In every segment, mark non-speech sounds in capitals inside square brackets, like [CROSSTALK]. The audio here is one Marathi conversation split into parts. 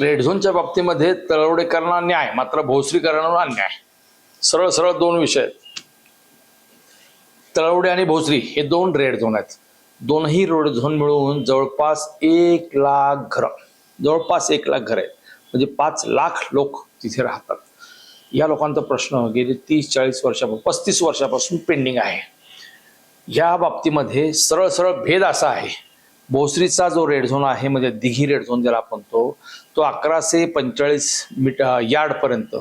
रेड झोनच्या बाबतीमध्ये तळवडेकरांना न्याय मात्र भोसरीकरांना अन्याय. सरळ सरळ दोन विषय आहेत. तळवडे आणि भोसरी हे दोन रेड झोन आहेत. दोनही रेड झोन मिळून जवळपास एक लाख घरं जवळपास एक लाख घर आहेत. म्हणजे पाच लाख लोक तिथे राहतात. या लोकांचा प्रश्न गेले तीस चाळीस वर्षापासून पस्तीस वर्षापासून पेंडिंग आहे. या बाबतीमध्ये सरळ सरळ भेद असा आहे. भोसरीचा जो रेड झोन आहे म्हणजे दिघी रेड झोन ज्याला आपण तो तो अकराशे पंचेचाळीस मीट यार्डपर्यंत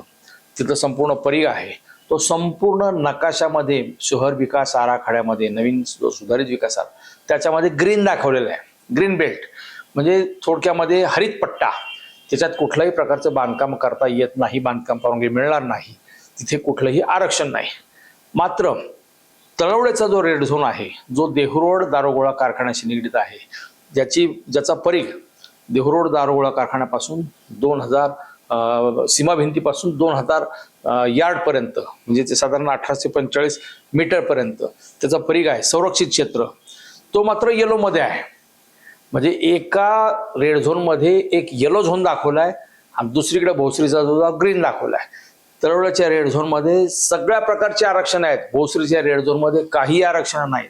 तिथं संपूर्ण परीघ आहे. तो संपूर्ण नकाशामध्ये शहर विकास आराखड्यामध्ये नवीन जो सुधारित विकासात त्याच्यामध्ये ग्रीन दाखवलेलं आहे. ग्रीन बेल्ट म्हणजे थोडक्यामध्ये हरित पट्टा. त्याच्यात कुठल्याही प्रकारचं बांधकाम करता येत नाही बांधकाम परवानगी मिळणार नाही. तिथे कुठलंही आरक्षण नाही. मात्र तळवडेचा जो रेड झोन आहे जो देहरोड दारोगोळा कारखान्याशी निगडीत आहे ज्याची ज्याचा परीघ देहुरोड दारोगोळा कारखान्यापासून दोन हजार सीमा भिंतीपासून दोन हजार यार्डपर्यंत म्हणजे ते साधारण अठराशे पंचेचाळीस मीटरपर्यंत त्याचा परीघ आहे संरक्षित क्षेत्र. तो मात्र येलोमध्ये आहे. म्हणजे एका रेड झोनमध्ये एक येलो झोन आहे आणि दुसरीकडे भोसरीचा जो ग्रीन दाखवला आहे तळवड्याच्या रेड झोनमध्ये सगळ्या प्रकारचे आरक्षण आहेत. भोसरीच्या रेड झोनमध्ये काही आरक्षण नाहीत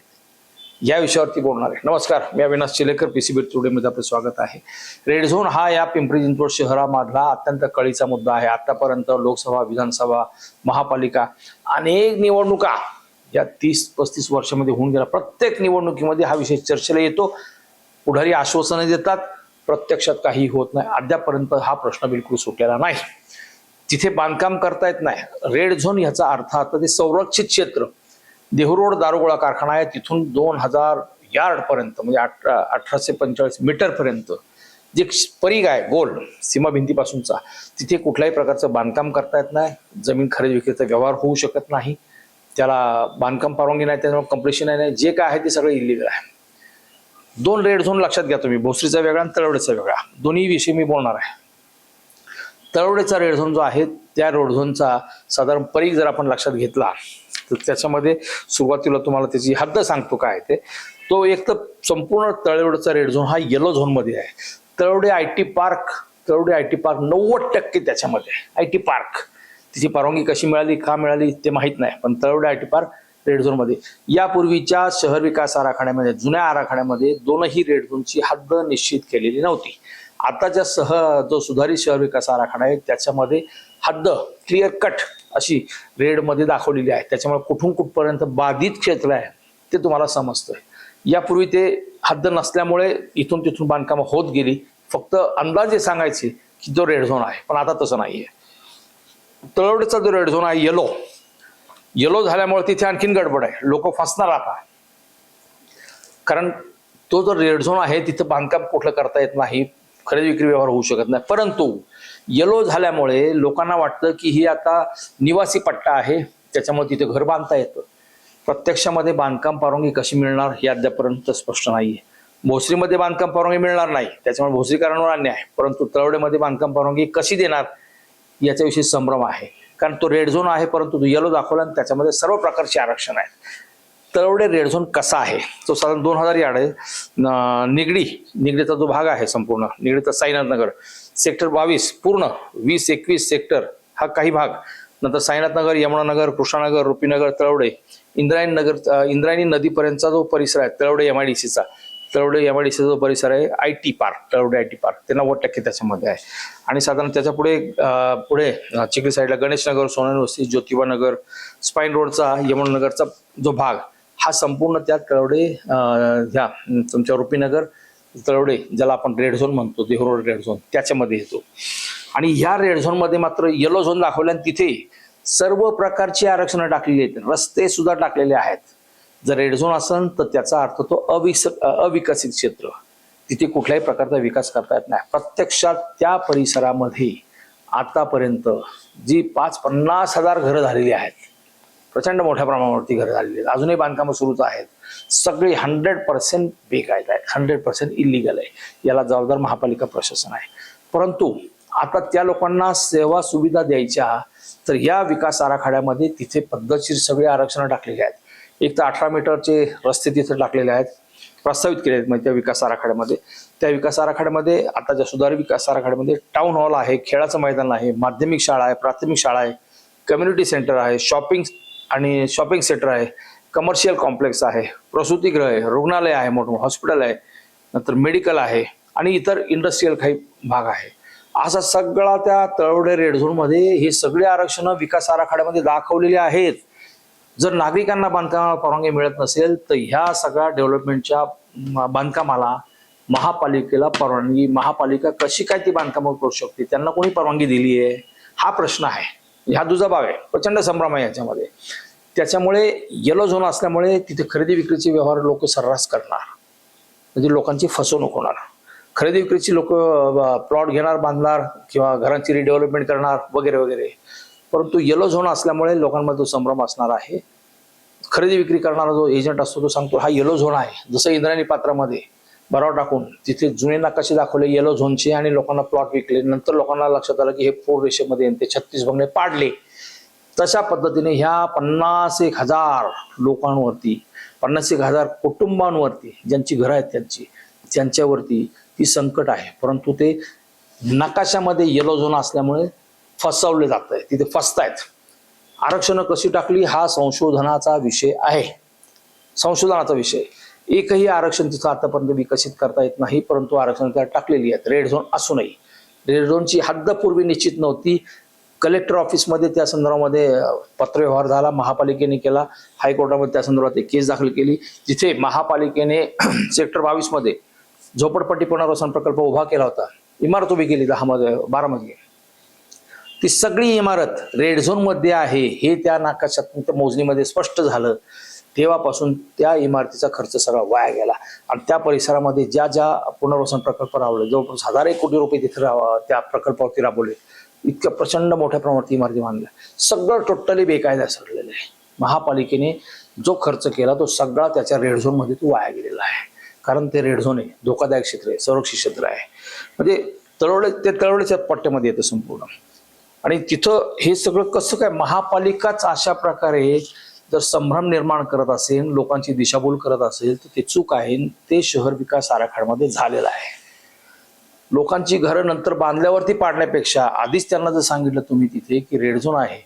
या विषयावरती बोलणार आहे. नमस्कार मी अविनाश चिलेकर पीसीबी टुडेमध्ये आपलं स्वागत आहे. रेड झोन हा या पिंपरी चिंचवड शहरामधला अत्यंत कळीचा मुद्दा आहे. आतापर्यंत लोकसभा विधानसभा महापालिका अनेक निवडणुका या तीस पस्तीस वर्षामध्ये होऊन गेला प्रत्येक निवडणुकीमध्ये हा विषय चर्चेला येतो. पुढारी आश्वासनं देतात. प्रत्यक्षात काही होत नाही. अद्यापर्यंत हा प्रश्न बिलकुल सुटलेला नाही. तिथे बांधकाम करता येत नाही रेड झोन ह्याचा अर्थ आता ते संरक्षित क्षेत्र देहरोड दारुगोळा कारखाना आहे तिथून दोन हजार यार्ड पर्यंत म्हणजे अठरा अठराशे पंचेचाळीस मीटर पर्यंत जे परीग आहे गोल सीमा भिंतीपासूनचा तिथे कुठल्याही प्रकारचं बांधकाम करता येत नाही जमीन खरेदी विक्रीचा व्यवहार होऊ शकत नाही त्याला बांधकाम परवानगी नाही त्याच्यामुळे कम्प्लिशन नाही जे काय आहे ते सगळं इलिगल आहे. दोन रेड झोन लक्षात घ्या तुम्ही भोसरीचा वेगळा आणि तळवडेचा वेगळा दोन्ही विषयी मी बोलणार आहे. तळवडेचा रेड झोन जो आहे त्या रेड झोनचा साधारण परीख जर आपण लक्षात घेतला तर त्याच्यामध्ये सुरुवातीला तुम्हाला त्याची हद्द सांगतो काय ते. तो एक तर संपूर्ण तळवडेचा रेड झोन हा येलो झोनमध्ये आहे. Talawade I T park Talawade I T park नव्वद टक्के त्याच्यामध्ये आय टी पार्क. तिची परवानगी कशी मिळाली का मिळाली ते माहीत नाही पण Talawade I T park red झोनमध्ये यापूर्वीच्या शहर विकास आराखड्यामध्ये जुन्या आराखड्यामध्ये दोनही रेड झोनची हद्द निश्चित केलेली नव्हती. आताच्या सह जो सुधारित शहर विकास आराखडा आहे त्याच्यामध्ये हद्द क्लिअर कट अशी रेडमध्ये दाखवलेली आहे. त्याच्यामुळे कुठून कुठपर्यंत बाधित क्षेत्र आहे ते तुम्हाला समजतंय. यापूर्वी ते हद्द नसल्यामुळे इथून तिथून बांधकामं होत गेली. फक्त अंदाजे सांगायचे की जो रेड झोन आहे पण आता तसं नाहीये. तळवडचा जो रेड झोन आहे येलो येलो झाल्यामुळे तिथे आणखीन गडबड आहे. लोक फसणार आता. कारण तो जो रेड झोन आहे तिथं बांधकाम कुठलं करता येत नाही. खरेदी विक्री व्यवहार होऊ शकत नाही. परंतु येलो झाल्यामुळे लोकांना वाटतं की ही आता निवासी पट्टा आहे त्याच्यामुळे तिथे घर बांधता येतं. प्रत्यक्षामध्ये बांधकाम परवानगी कशी मिळणार हे अद्यापर्यंत स्पष्ट नाही आहे भोसरीमध्ये बांधकाम परवानगी मिळणार नाही त्याच्यामुळे भोसरीकरांवर अन्याय आहे. परंतु तळवडेमध्ये बांधकाम परवानगी कशी देणार याच्याविषयी संभ्रम आहे. कारण तो रेड झोन आहे परंतु तो येलो दाखवला आणि त्याच्यामध्ये सर्व प्रकारचे आरक्षण आहे तळवडे रेड झोन कसा आहे? तो साधारण दोन हजार यार्ड आहे. निगडी निगडीचा जो भाग आहे संपूर्ण निगडीचा साईनाथ नगर. सेक्टर बावीस पूर्ण वीस एकवीस सेक्टर हा काही भाग. नंतर साईनाथ नगर यमुनानगर कृष्णानगर रुपीनगर तळवडे. इंद्रायणी नगर इंद्रायणी नदीपर्यंतचा जो परिसर आहे तळवडे एम आय डी सीचा तळवडे एम आय डी सीचा जो परिसर आहे I T park Talawade I T park. ते नव्वद टक्के त्याच्यामध्ये आहे. आणि साधारण त्याच्या पुढे पुढे चिखली साईडला गणेशनगर सोनन वस्ती ज्योतिबा नगर स्पाईन रोडचा यमुनानगरचा जो भाग हा संपूर्ण त्या तळवडे ह्या तुमच्या रुपीनगर तळवडे ज्याला आपण रेड झोन म्हणतो देहरोड रेड झोन त्याच्यामध्ये येतो. आणि ह्या रेड झोनमध्ये मात्र येलो झोन दाखवल्या तिथे सर्व प्रकारची आरक्षणं टाकलेली आहेत रस्ते सुद्धा टाकलेले आहेत. जर रेड झोन असेल तर त्याचा अर्थ तो अविस अविकसित क्षेत्र. तिथे कुठल्याही प्रकारचा विकास करता येत नाही. प्रत्यक्षात त्या परिसरामध्ये आतापर्यंत जी पाच पन्नास हजार घरं झालेली आहेत प्रचंड मोठ्या प्रमाणावरती घरं झालेली आहेत. अजूनही बांधकामं सुरूच आहेत. सगळी हंड्रेड पर्सेंट बेकायदा आहेत हंड्रेड पर्सेंट इलिगल आहे. याला जबाबदार महापालिका प्रशासन आहे. परंतु आता त्या लोकांना सेवा सुविधा द्यायच्या तर या विकास आराखड्यामध्ये तिथे पद्धतशीर सगळी आरक्षणं टाकलेली आहेत. एक तर अठरा मीटरचे रस्ते तिथे टाकलेले आहेत प्रस्तावित केले आहेत म्हणजे त्या विकास आराखड्यामध्ये. त्या विकास आराखड्यामध्ये आताच्या सुधार विकास आराखड्यामध्ये टाउन हॉल आहे खेळाचं मैदान आहे माध्यमिक शाळा आहे प्राथमिक शाळा आहे कम्युनिटी सेंटर आहे शॉपिंग आणि शॉपिंग सेंटर आहे कमर्शियल कॉम्प्लेक्स आहे प्रसूतीगृह आहे रुग्णालय आहे मोठं हॉस्पिटल आहे नंतर मेडिकल आहे आणि इतर इंडस्ट्रीयल काही भाग आहे. असा सगळा त्या तळवडे रेड झोनमध्ये हे सगळे आरक्षण विकास आराखड्यामध्ये दाखवलेले आहेत. जर नागरिकांना बांधकामाला परवानगी मिळत नसेल तर ह्या सगळ्या डेव्हलपमेंटच्या बांधकामाला महापालिकेला परवानगी महापालिका कशी काय ती बांधकामं करू शकते त्यांना कोणी परवानगी दिली आहे हा प्रश्न आहे. हा दुजाभाव आहे. प्रचंड संभ्रम आहे याच्यामध्ये. त्याच्यामुळे येलो झोन असल्यामुळे तिथे खरेदी विक्रीचे व्यवहार लोक सर्रास करणार. म्हणजे लोकांची फसवणूक होणार. खरेदी विक्रीची लोक प्लॉट घेणार बांधणार किंवा घरांची रिडेव्हलपमेंट करणार वगैरे वगैरे. परंतु येलो झोन असल्यामुळे लोकांमध्ये तो संभ्रम असणार आहे. खरेदी विक्री करणारा जो एजंट असतो तो सांगतो हा येलो झोन आहे. जसं इंद्रायणी पात्रामध्ये भराव टाकून. तिथे जुने नकाशे दाखवले येलो झोनचे आणि लोकांना प्लॉट विकले. नंतर लोकांना लक्षात आलं की हे पूर रेषेमध्ये ते छत्तीस बंगले पाडले. तशा पद्धतीने ह्या पन्नास एक हजार लोकांवरती पन्नास एक हजार कुटुंबांवरती ज्यांची घरं आहेत त्यांची त्यांच्यावरती ती संकट आहे. परंतु ते नकाशामध्ये येलो झोन असल्यामुळे फसवले जात आहे तिथे फसतायत. आरक्षणं कशी टाकली? हा संशोधनाचा विषय आहे. संशोधनाचा विषय. एकही आरक्षण तिथं आतापर्यंत विकसित करता येत नाही परंतु आरक्षण त्यात टाकलेली आहेत. रेड झोन असूनही. रेड झोनची हद्द पूर्वी निश्चित नव्हती. कलेक्टर ऑफिसमध्ये त्या संदर्भामध्ये पत्रव्यवहार झाला महापालिकेने केला हायकोर्टामध्ये त्या संदर्भात एक केस दाखल केली जिथे महापालिकेने [CLEARS THROAT] सेक्टर बावीसमध्ये झोपडपट्टी पुनर्वसन प्रकल्प उभा केला होता. इमारत उभी केली दहा मध्ये बारा मध्ये. ती सगळी इमारत रेड झोनमध्ये आहे हे त्या नाकाशात मोजणीमध्ये स्पष्ट झालं. तेव्हापासून त्या इमारतीचा खर्च सगळा वाया गेला. आणि त्या परिसरामध्ये ज्या ज्या पुनर्वसन प्रकल्प राबवले जवळपास हजार एक कोटी रुपये तिथे राव- त्या प्रकल्पावरती राबवले इतक्या प्रचंड मोठ्या प्रमाणात इमारती बांधल्या. सगळं टोटली बेकायदा सरलेलं आहे. महापालिकेने जो खर्च केला तो सगळा त्याच्या रेड झोनमध्ये तो वाया गेलेला आहे. कारण ते रेड झोन आहे धोकादायक क्षेत्र आहे संरक्षित क्षेत्र आहे. म्हणजे तळवडे ते तळवडेच्या पट्ट्यामध्ये येतं संपूर्ण. आणि तिथं हे सगळं कसं काय महापालिकाच अशा प्रकारे जर संभ्रम निर्माण करत असेल लोकांची दिशाभूल करत असेल तर ते चूक आहे ते शहर विकास आराखड्यामध्ये झालेलं आहे. लोकांची घरं नंतर बांधल्यावरती पाडण्यापेक्षा आधीच त्यांना जर सांगितलं तुम्ही तिथे की रेड झोन आहे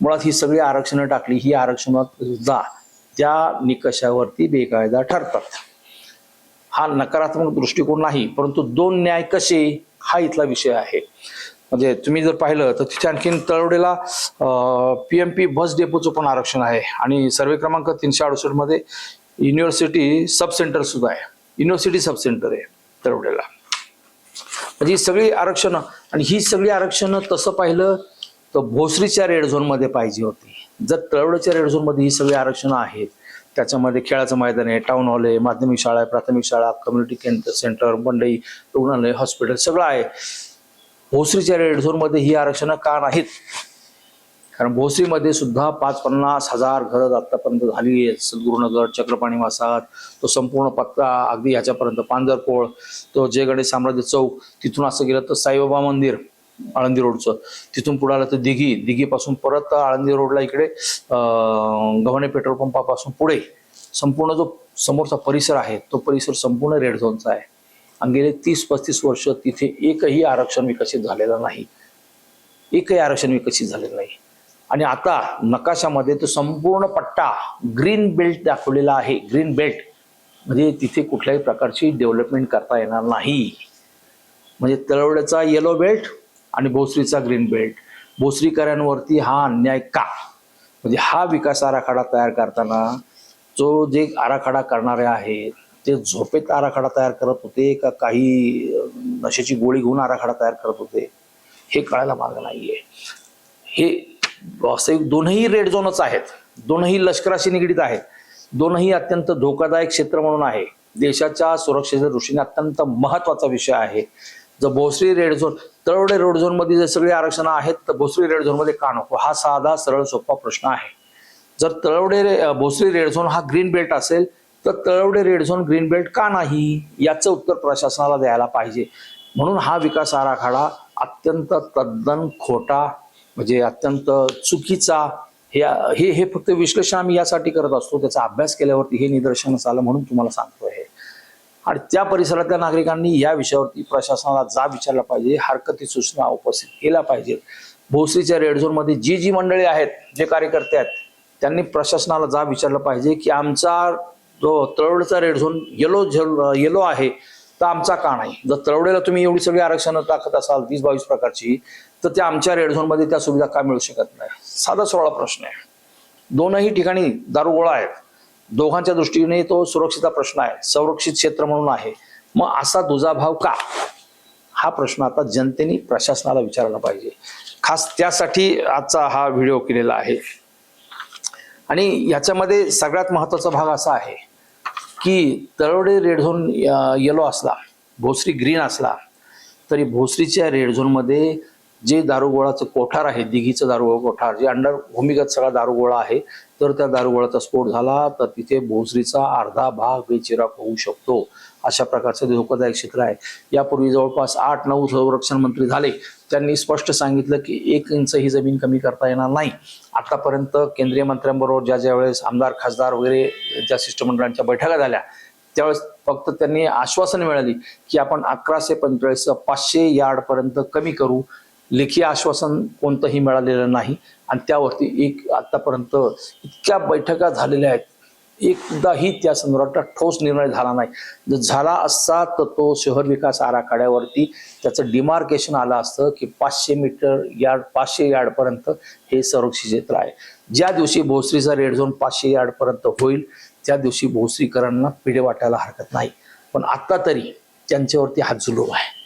मुळात ही सगळी आरक्षणं टाकली ही आरक्षणात सुद्धा त्या निकषावरती बेकायदा ठरतात. हा नकारात्मक दृष्टिकोन नाही परंतु दोन न्याय कसे हा इथला विषय आहे. म्हणजे तुम्ही जर पाहिलं तर तिथे आणखीन तळवडेला पी एम पी बस डेपोचं पण आरक्षण आहे. आणि सर्वे क्रमांक तीनशे अडुसष्टमध्ये युनिव्हर्सिटी सब सेंटर सुद्धा आहे. युनिव्हर्सिटी सब सेंटर आहे तळवडेला. म्हणजे ही सगळी आरक्षणं आणि ही सगळी आरक्षणं तसं पाहिलं तर भोसरीच्या रेड झोनमध्ये पाहिजे होती. जर तळवडेच्या रेड झोनमध्ये ही सगळी आरक्षणं आहेत त्याच्यामध्ये खेळाचं मैदान आहे टाउन हॉल आहे माध्यमिक शाळा आहे प्राथमिक शाळा कम्युनिटी केंद्र सेंटर मंडई रुग्णालय हॉस्पिटल सगळं आहे. भोसरीच्या रेड झोनमध्ये ही आरक्षणं का नाहीत? कारण भोसरीमध्ये सुद्धा पाच पन्नास हजार घरं आतापर्यंत झाली आहेत. सद्गुरुनगर चक्रपाणी वासात तो संपूर्ण पत्ता अगदी ह्याच्यापर्यंत पांजरपोळ तो जय गणेश साम्राज्य चौक तिथून असं गेलं तर साईबाबा मंदिर आळंदी रोडचं. तिथून पुढे आलं तर दिघी दिघीपासून परत आळंदी रोडला इकडे गव्हाणे पेट्रोल पंपापासून पुढे. संपूर्ण जो समोरचा परिसर आहे तो परिसर संपूर्ण रेड झोनचा आहे. आणि गेले तीस पस्तीस वर्ष तिथे एकही आरक्षण विकसित झालेलं नाही. एकही आरक्षण विकसित झालेलं नाही. आणि आता नकाशामध्ये तो संपूर्ण पट्टा ग्रीन बेल्ट दाखवलेला आहे. ग्रीन बेल्ट म्हणजे तिथे कुठल्याही प्रकारची डेव्हलपमेंट करता येणार नाही. म्हणजे तळवड्याचा येलो बेल्ट आणि भोसरीचा ग्रीन बेल्ट भोसरीकरांवरती हा अन्याय का? म्हणजे हा विकास आराखडा तयार करताना जो जे आराखडा करणारे आहेत ते झोपेत आराखडा तयार करत होते का काही नशेची गोळी घेऊन आराखडा तयार करत होते हे कळायला मार्ग नाहीये. हे वास्तविक दोनही रेड झोनच आहेत. दोनही लष्कराशी निगडीत आहेत. दोनही अत्यंत धोकादायक क्षेत्र म्हणून आहे. देशाच्या सुरक्षेच्या दृष्टीने अत्यंत महत्त्वाचा विषय आहे. जर Bhosari red zone Talawade red झोनमध्ये जर सगळी आरक्षणं आहेत तर भोसरी रेड झोनमध्ये का नको? हा साधा सरळ सोपा प्रश्न आहे. जर तळवडे रे- भोसरी रेड झोन हा ग्रीन बेल्ट असेल तर Talawade red zone green belt का नाही याचं उत्तर प्रशासनाला द्यायला पाहिजे. म्हणून हा विकास आराखडा अत्यंत तद्दन खोटा म्हणजे अत्यंत चुकीचा हे हे हे फक्त विश्लेषण आम्ही यासाठी करत असतो. त्याचा अभ्यास केल्यावरती हे निदर्शनास आलं म्हणून तुम्हाला सांगतो आहे आणि त्या परिसरातल्या नागरिकांनी या विषयावरती प्रशासनाला जा विचारला पाहिजे हरकती सूचना उपस्थित केल्या पाहिजेत. भोसरीच्या रेड झोनमध्ये जी जी मंडळी आहेत जे कार्यकर्ते आहेत त्यांनी प्रशासनाला जा विचारलं पाहिजे की आमचा जो तळवडेचा रेड झोन येलो येलो आहे तर आमचा का नाही? जर तळवडेला तुम्ही एवढी सगळी आरक्षणं टाकत असाल वीस बावीस प्रकारची तर त्या आमच्या रेड झोनमध्ये त्या सुविधा का मिळू शकत नाही? साधा सोळा प्रश्न आहे. दोनही ठिकाणी दारुगोळा आहेत दोघांच्या दृष्टीने तो सुरक्षेचा प्रश्न आहे. संरक्षित क्षेत्र म्हणून आहे. मग असा दुजाभाव का? हा प्रश्न आता जनतेने प्रशासनाला विचारला पाहिजे. खास त्यासाठी आजचा हा व्हिडिओ केलेला आहे. आणि याच्यामध्ये सगळ्यात महत्त्वाचा भाग असा आहे की तळवडे रेड झोन येलो असला भोसरी ग्रीन असला तरी भोसरीच्या रेड झोनमध्ये जे दारुगोळाचं कोठार आहे दिघीचं दारुगोळा कोठार जे अंडर भूमिगत सगळा दारुगोळा आहे तर त्या दारुगोळाचा स्फोट झाला तर तिथे भोसरीचा अर्धा भाग बेचिराक होऊ शकतो. अशा प्रकारचं धोकादायक क्षेत्र आहे. यापूर्वी जवळपास आठ नऊ संरक्षण मंत्री झाले. त्यांनी स्पष्ट सांगितलं की एक इंच ही जमीन कमी करता येणार नाही. आतापर्यंत केंद्रीय मंत्र्यांबरोबर ज्या ज्या वेळेस आमदार खासदार वगैरे ज्या शिष्टमंडळांच्या बैठका झाल्या त्यावेळेस फक्त त्यांनी आश्वासन मिळाली की आपण अकराशे पंचेचाळीस पाचशे यार्ड पर्यंत कमी करू. लेखी आश्वासन कोणतंही मिळालेलं नाही. आणि त्यावरती एक आतापर्यंत इतक्या बैठका झालेल्या आहेत एकदाही त्या संदर्भात ठोस निर्णय झाला नाही. जर झाला असता तर तो शहर विकास आराखड्यावरती त्याचं डिमार्केशन आलं असतं की पाचशे मीटर यार्ड पाचशे यार्डपर्यंत हे संरक्षित क्षेत्र आहे. ज्या दिवशी भोसरीचा रेड झोन पाचशे यार्डपर्यंत होईल त्या दिवशी भोसरीकरांना पिढे वाटायला हरकत नाही. पण आत्ता तरी त्यांच्यावरती हात जुलूम आहे.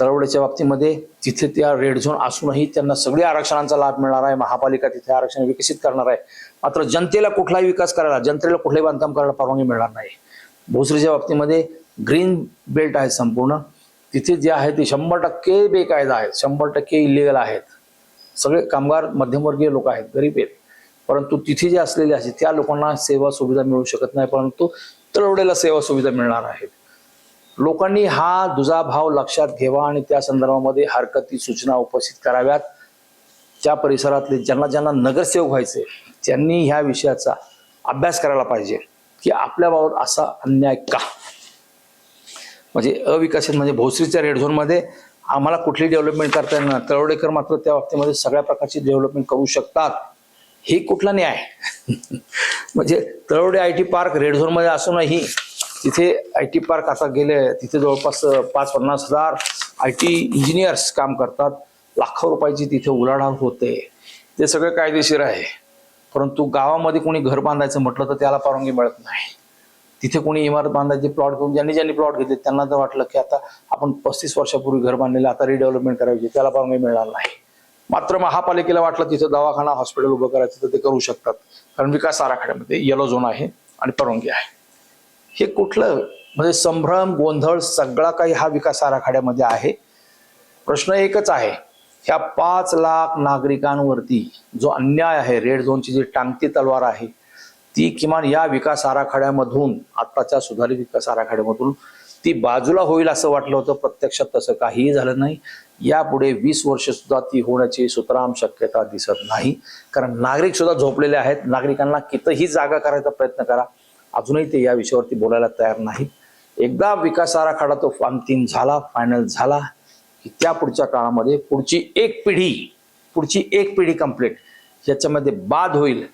तळवड्याच्या बाबतीमध्ये तिथे त्या रेड झोन असूनही त्यांना सगळ्या आरक्षणांचा लाभ मिळणार आहे. महापालिका तिथे आरक्षण विकसित करणार आहे. मात्र जनतेला कुठलाही विकास करायला जनतेला कुठलंही बांधकाम करायला परवानगी मिळणार नाही. भोसरीच्या बाबतीमध्ये ग्रीन बेल्ट आहे संपूर्ण. तिथे जे आहे ते शंभर टक्के बेकायदा आहेत. शंभर टक्के इलिगल आहेत. सगळे कामगार मध्यमवर्गीय लोक आहेत. गरीब आहेत. परंतु तिथे जे असलेले आहेत त्या लोकांना सेवा सुविधा मिळू शकत नाही. परंतु तळवड्याला सेवा सुविधा मिळणार आहेत. लोकांनी हा दुजाभाव लक्षात घ्यावा आणि त्या संदर्भामध्ये हरकती सूचना उपस्थित कराव्यात. त्या परिसरातले ज्यांना ज्यांना नगरसेवक व्हायचे त्यांनी ह्या विषयाचा अभ्यास करायला पाहिजे की आपल्याबाबत असा अन्याय का? म्हणजे अविकसित म्हणजे भोसरीच्या रेड झोनमध्ये आम्हाला कुठली डेव्हलपमेंट करता येणार? तळवडेकर मात्र त्या बाबतीमध्ये सगळ्या प्रकारची डेव्हलपमेंट करू शकतात. हे कुठला न्याय? [LAUGHS] म्हणजे Talawade I T park red झोनमध्ये असूनही तिथे आय टी पार्क आता गेले तिथे जवळपास पाच पन्नास हजार आय टी इंजिनियर्स काम करतात. लाखो रुपयाची तिथे उलाढाल होते. ते सगळं कायदेशीर आहे. परंतु गावामध्ये कोणी घर बांधायचं म्हटलं तर त्याला परवानगी मिळत नाही. तिथे कोणी इमारत बांधायची प्लॉट घेऊन ज्यांनी ज्यांनी प्लॉट घेतले त्यांना तर वाटलं की आता आपण पस्तीस वर्षापूर्वी घर बांधलेलं आता रिडेव्हलपमेंट करायची त्याला परवानगी मिळणार नाही. मात्र महापालिकेला वाटलं तिथं दवाखाना हॉस्पिटल उभं करायचं तर ते करू शकतात. कारण विकास आराखड्यामध्ये येलो झोन आहे आणि परवानगी आहे. हे कुठलं म्हणजे संभ्रम गोंधळ सगळा काही हा विकास आराखड्यामध्ये आहे. प्रश्न एकच आहे ह्या पाच लाख नागरिकांवरती जो अन्याय आहे रेड झोनची जी टांगती तलवार आहे ती किमान या विकास आराखड्यामधून आत्ताच्या सुधारित विकास आराखड्यामधून ती बाजूला होईल असं वाटलं होतं. प्रत्यक्षात तसं काहीही झालं नाही. यापुढे वीस वर्ष सुद्धा ती होण्याची सुतराम शक्यता दिसत नाही. कारण नागरिक सुद्धा झोपलेले आहेत. नागरिकांना कितीही जागा करायचा प्रयत्न करा. अजूनही ते या विषयावरती बोलायला तयार नाहीत. एकदा विकास आराखडा तो अंतिम झाला फायनल झाला की त्या पुढच्या काळामध्ये पुढची एक पिढी पुढची एक पिढी कंप्लीट याच्यामध्ये बाद होईल.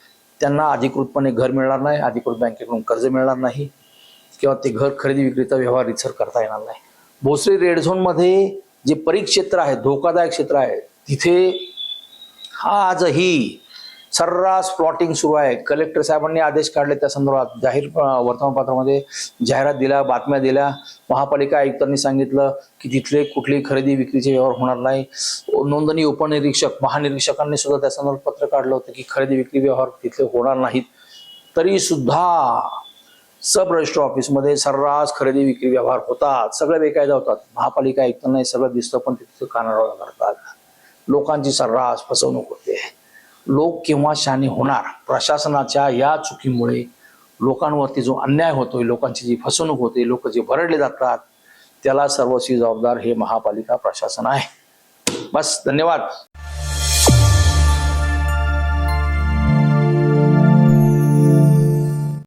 त्यांना अधिकृतपणे घर मिळणार नाही अधिकृत बँकेकडून कर्ज मिळणार नाही किंवा ते घर खरेदी विक्रीचा व्यवहार रितसर करता येणार नाही. भोसरी रेड झोनमध्ये जे परिक्षेत्र आहे धोकादायक क्षेत्र आहे तिथे हा आजही सर्रास प्लॉटिंग सुरू आहे. कलेक्टर साहेबांनी आदेश काढले त्या संदर्भात. जाहीर वर्तमानपत्रामध्ये जाहिरात दिल्या बातम्या दिल्या. महापालिका आयुक्तांनी सांगितलं की तिथले कुठली खरेदी विक्रीचे व्यवहार होणार नाही. नोंदणी उपनिरीक्षक महानिरीक्षकांनी सुद्धा त्या संदर्भात पत्र काढलं होतं की खरेदी विक्री व्यवहार तिथले होणार नाहीत. तरी सुद्धा सब रजिस्टर ऑफिसमध्ये सर्रास खरेदी विक्री व्यवहार होतात. सगळे बेकायदा होतात. महापालिका आयुक्तांना हे सगळं दिसतं पण तिथं कानाडोळा करतात. लोकांची सर्रास फसवणूक होते. लोक केव्हा शाने होणार? प्रशासनाच्या या चुकीमुळे लोकांवरती जो अन्याय होतोय लोकांची जी फसवणूक होते लोक जे भरडले जातात त्याला सर्वस्वी जबाबदार हे महापालिका प्रशासन आहे. बस धन्यवाद.